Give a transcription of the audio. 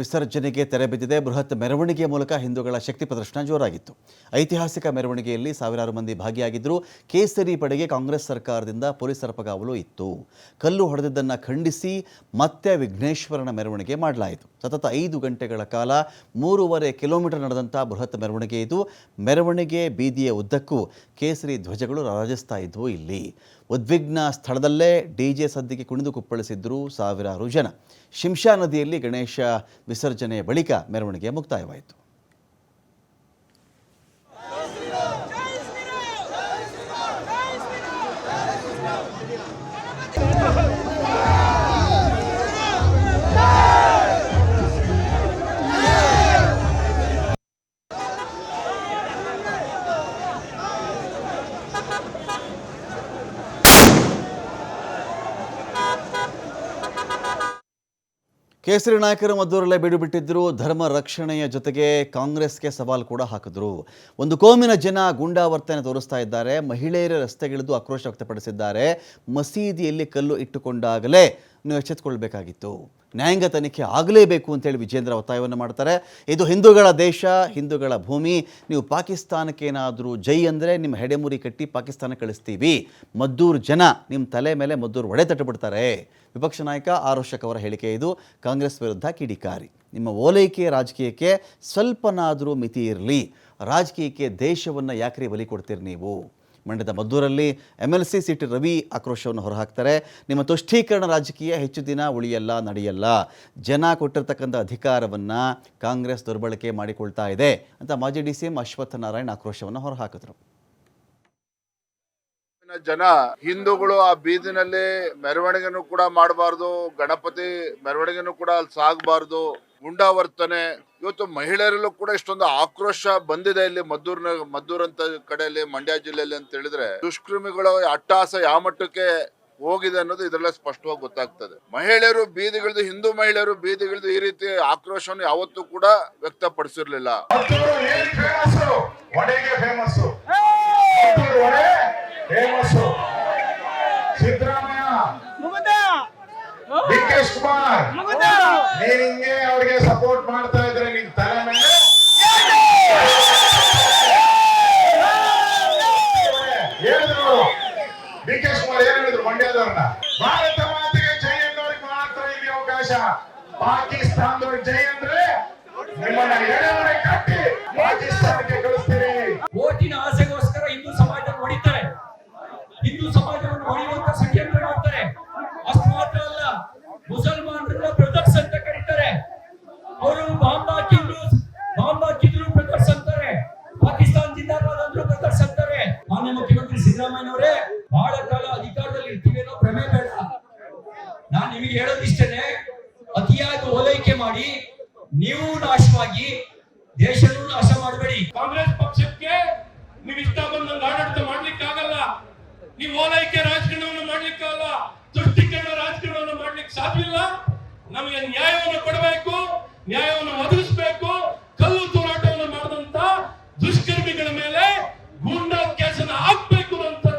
ವಿಸರ್ಜನೆಗೆ ತೆರೆ ಬಿದ್ದಿದೆ. ಬೃಹತ್ ಮೆರವಣಿಗೆಯ ಮೂಲಕ ಹಿಂದೂಗಳ ಶಕ್ತಿ ಪ್ರದರ್ಶನ ಜೋರಾಗಿತ್ತು. ಐತಿಹಾಸಿಕ ಮೆರವಣಿಗೆಯಲ್ಲಿ ಸಾವಿರಾರು ಮಂದಿ ಭಾಗಿಯಾಗಿದ್ದರು ಕೇಸರಿ ಪಡೆಗೆ ಕಾಂಗ್ರೆಸ್ ಸರ್ಕಾರದಿಂದ ಪೊಲೀಸರ ಪಗಾವಲು ಇತ್ತು. ಕಲ್ಲು ಹೊಡೆದಿದ್ದನ್ನು ಖಂಡಿಸಿ ಮತ್ತೆ ವಿಘ್ನೇಶ್ವರನ ಮೆರವಣಿಗೆ ಮಾಡಲಾಯಿತು. ಸತತ ಐದು ಗಂಟೆಗಳ ಕಾಲ ಮೂರುವರೆ ಕಿಲೋಮೀಟರ್ ನಡೆದಂಥ ಬೃಹತ್ ಮೆರವಣಿಗೆ ಇದು. ಮೆರವಣಿಗೆ ಬೀದಿಯ ಉದ್ದಕ್ಕೂ ಕೇಸರಿ ಧ್ವಜಗಳು ರಾಜಿಸ್ತಾ ಇದ್ವು ಇಲ್ಲಿ. ಉದ್ವಿಗ್ನ ಸ್ಥಳದಲ್ಲೇ ಡಿಜೆ ಸದ್ದಿಗೆ ಕುಣಿದು ಕುಪ್ಪಳಿಸಿದ್ರು ಸಾವಿರಾರು ಜನ. ಶಿಂಷಾ ನದಿಯಲ್ಲಿ ಗಣೇಶ ವಿಸರ್ಜನೆಯ ಬಳಿಕ ಮೆರವಣಿಗೆ ಮುಕ್ತಾಯವಾಯಿತು. ಕೇಸರಿ ನಾಯಕರು ಮದ್ದೂರಲ್ಲೇ ಬಿಡುಬಿಟ್ಟಿದ್ದರು ಧರ್ಮ ರಕ್ಷಣೆಯ ಜೊತೆಗೆ ಕಾಂಗ್ರೆಸ್ಗೆ ಸವಾಲು ಕೂಡ ಹಾಕಿದ್ರು. ಒಂದು ಕೋಮಿನ ಜನ ಗೂಂಡಾವರ್ತನೆ ತೋರಿಸ್ತಾ ಇದ್ದಾರೆ, ಮಹಿಳೆಯರ ರಸ್ತೆಗಿಳಿದು ಆಕ್ರೋಶ ವ್ಯಕ್ತಪಡಿಸಿದ್ದಾರೆ. ಮಸೀದಿಯಲ್ಲಿ ಕಲ್ಲು ಇಟ್ಟುಕೊಂಡಾಗಲೇ ನೀವು ಎಚ್ಚೆತ್ತುಕೊಳ್ಬೇಕಾಗಿತ್ತು ನ್ಯಾಯಾಂಗ ತನಿಖೆ ಆಗಲೇಬೇಕು ಅಂತೇಳಿ ವಿಜೇಂದ್ರ ಒತ್ತಾಯವನ್ನು ಮಾಡ್ತಾರೆ. ಇದು ಹಿಂದೂಗಳ ದೇಶ, ಹಿಂದೂಗಳ ಭೂಮಿ. ನೀವು ಪಾಕಿಸ್ತಾನಕ್ಕೆ ಏನಾದರೂ ಜೈ ಅಂದರೆ ನಿಮ್ಮ ಹೆಡೆಮುರಿ ಕಟ್ಟಿ ಪಾಕಿಸ್ತಾನ ಕಳಿಸ್ತೀವಿ. ಮದ್ದೂರು ಜನ ನಿಮ್ಮ ತಲೆ ಮೇಲೆ ಮದ್ದೂರು ಒಡೆ ತಟ್ಟುಬಿಡ್ತಾರೆ. ವಿಪಕ್ಷ ನಾಯಕ ಆರೋಶಕ್ ಅವರ ಹೇಳಿಕೆ ಇದು. ಕಾಂಗ್ರೆಸ್ ವಿರುದ್ಧ ಕಿಡಿಕಾರಿ. ನಿಮ್ಮ ಓಲೈಕೆ ರಾಜಕೀಯಕ್ಕೆ ಸ್ವಲ್ಪನಾದರೂ ಮಿತಿ ಇರಲಿ. ರಾಜಕೀಯಕ್ಕೆ ದೇಶವನ್ನು ಯಾಕ್ರಿ ಬಲಿ ಕೊಡ್ತೀರಿ ನೀವು? ಮಂಡ್ಯದ ಮದ್ದೂರಲ್ಲಿ M L C C T Ravi ಆಕ್ರೋಶವನ್ನು ಹೊರಹಾಕ್ತಾರೆ. ನಿಮ್ಮ ತುಷ್ಟೀಕರಣ ರಾಜಕೀಯ ಹೆಚ್ಚು ದಿನ ಉಳಿಯಲ್ಲ, ನಡೆಯಲ್ಲ. ಜನ ಕೊಟ್ಟಿರ್ತಕ್ಕಂಥ ಅಧಿಕಾರವನ್ನು ಕಾಂಗ್ರೆಸ್ ದುರ್ಬಳಕೆ ಮಾಡಿಕೊಳ್ತಾ ಇದೆ ಅಂತ ಮಾಜಿ D C M Ashwath Narayan ಆಕ್ರೋಶವನ್ನು ಹೊರಹಾಕಿದ್ರು. ಜನ ಹಿಂದೂಗಳು ಆ ಬೀದಿನಲ್ಲಿ ಮೆರವಣಿಗೆನೂ ಕೂಡ ಮಾಡಬಾರ್ದು ಗಣಪತಿ ಮೆರವಣಿಗೆನೂ ಕೂಡ ಅಲ್ಲಿ ಸಾಗಬಾರ್ದು ಗುಂಡಾವರ್ತನೆ ಇವತ್ತು ಮಹಿಳೆಯರಲ್ಲೂ ಕೂಡ ಇಷ್ಟೊಂದು ಆಕ್ರೋಶ ಬಂದಿದೆ ಇಲ್ಲಿ ಮದ್ದೂರ್ನ ಮದ್ದೂರ್ ಅಂತ ಕಡೆಯಲ್ಲಿ ಮಂಡ್ಯ ಜಿಲ್ಲೆಯಲ್ಲಿ ಅಂತ ಹೇಳಿದ್ರೆ. ದುಷ್ಕೃಮಿಗಳ ಅಟ್ಟಾಸ ಯಾವ ಮಟ್ಟಕ್ಕೆ ಹೋಗಿದೆ ಅನ್ನೋದು ಇದರಲ್ಲೇ ಸ್ಪಷ್ಟವಾಗಿ ಗೊತ್ತಾಗ್ತದೆ. ಮಹಿಳೆಯರು ಬೀದಿಗಿಳಿದು ಹಿಂದೂ ಮಹಿಳೆಯರು ಬೀದಿಗಿಳಿದು ಈ ರೀತಿ ಆಕ್ರೋಶವನ್ನು ಯಾವತ್ತೂ ಕೂಡ ವ್ಯಕ್ತಪಡಿಸಿರ್ಲಿಲ್ಲ. ಮತ್ತೂರು ಏನ್ famous. ವಡೆಗೆ famous vada Siddaramaiah D K Shivakumar ನೀನ್ ಹಿಂಗೆ ಅವ್ರಿಗೆ ಸಪೋರ್ಟ್ ಮಾಡ್ತಾ ಇದ್ರೆ ನಿನ್ ತಲೆ ಮೇಲೆ? ಹೇಳಿದ್ರು ಡಿ ಕೆ ಶಿವಕುಮಾರ್ ಏನ್ ಹೇಳಿದ್ರು ಮಂಡ್ಯದವ್ರನ್ನ? ಭಾರತ ಮಾತೆಗೆ ಜೈ ಅನ್ನೋರಿಗೆ ಮಾತ್ರ ಇಲ್ಲಿ ಅವಕಾಶ. ಪಾಕಿಸ್ತಾನದವ್ರಿಗೆ ಜೈ ಅಂದ್ರೆ ನಿಮ್ಮನ್ನ ಎಡೆವರೆ ಕಟ್ಟಿ ಪಾಕಿಸ್ತಾನಕ್ಕೆ ಕಳಿಸ್ತೀರಿ. ಓಟಿನ ಹೊಡಿತಾರೆ ಹಿಂದೂ ಸಮಾಜವನ್ನು ಒಡೆಯುವಂತ ಷಡ್ಯಂತ್ರ ಮಾಡ್ತಾರೆ ಅಷ್ಟು ಮಾತ್ರ ಅಲ್ಲ, ಮುಸಲ್ಮಾನರನ್ನ ಬ್ರದರ್ಸ್ ಅಂತ ಕರೀತಾರೆ. ಅವರು ಬಾಂಬ್ ಹಾಕಿದ್ರು ಬಾಂಬ್ ಹಾಕಿದ್ರು ಬ್ರದರ್ಸ್ ಅಂತಾರೆ ಪಾಕಿಸ್ತಾನ ಜಿಂದಾಬಾದ್ ಅಂದ್ರು ಬ್ರದರ್ಸ್ ಅಂತಾರೆ ಮಾನ್ಯ ಮುಖ್ಯಮಂತ್ರಿ ಸಿದ್ದರಾಮಯ್ಯನವರೇ, ಬಹಳ ಕಾಲ ಅಧಿಕಾರದಲ್ಲಿ ಇರ್ತೀವಿ ಅನ್ನೋ ಭ್ರಮೆ ಬೇಡ. ನಾನ್ ನಿಮಗೆ ಹೇಳೋದಿಷ್ಟೇನೆ, ಅತಿಯಾಗಿ ಓಲೈಕೆ ಮಾಡಿ, ನೀವು ನಾಶವಾಗಿ, ದೇಶನೂ ನಾಶ ಮಾಡಬೇಡಿ. ಕಾಂಗ್ರೆಸ್ ಪಕ್ಷಕ್ಕೆ ನೀವು ಓಲೈಕೆ ರಾಜಕಾರಣವನ್ನು ಮಾಡ್ಲಿಕ್ಕಲ್ಲ ತುಷ್ಟೀಕರಣ ರಾಜಕಾರಣವನ್ನು ಮಾಡ್ಲಿಕ್ಕೆ ಸಾಧ್ಯವಿಲ್ಲ. ನಮಗೆ ನ್ಯಾಯವನ್ನು ಕೊಡಬೇಕು ನ್ಯಾಯವನ್ನು ಒದಗಿಸಬೇಕು.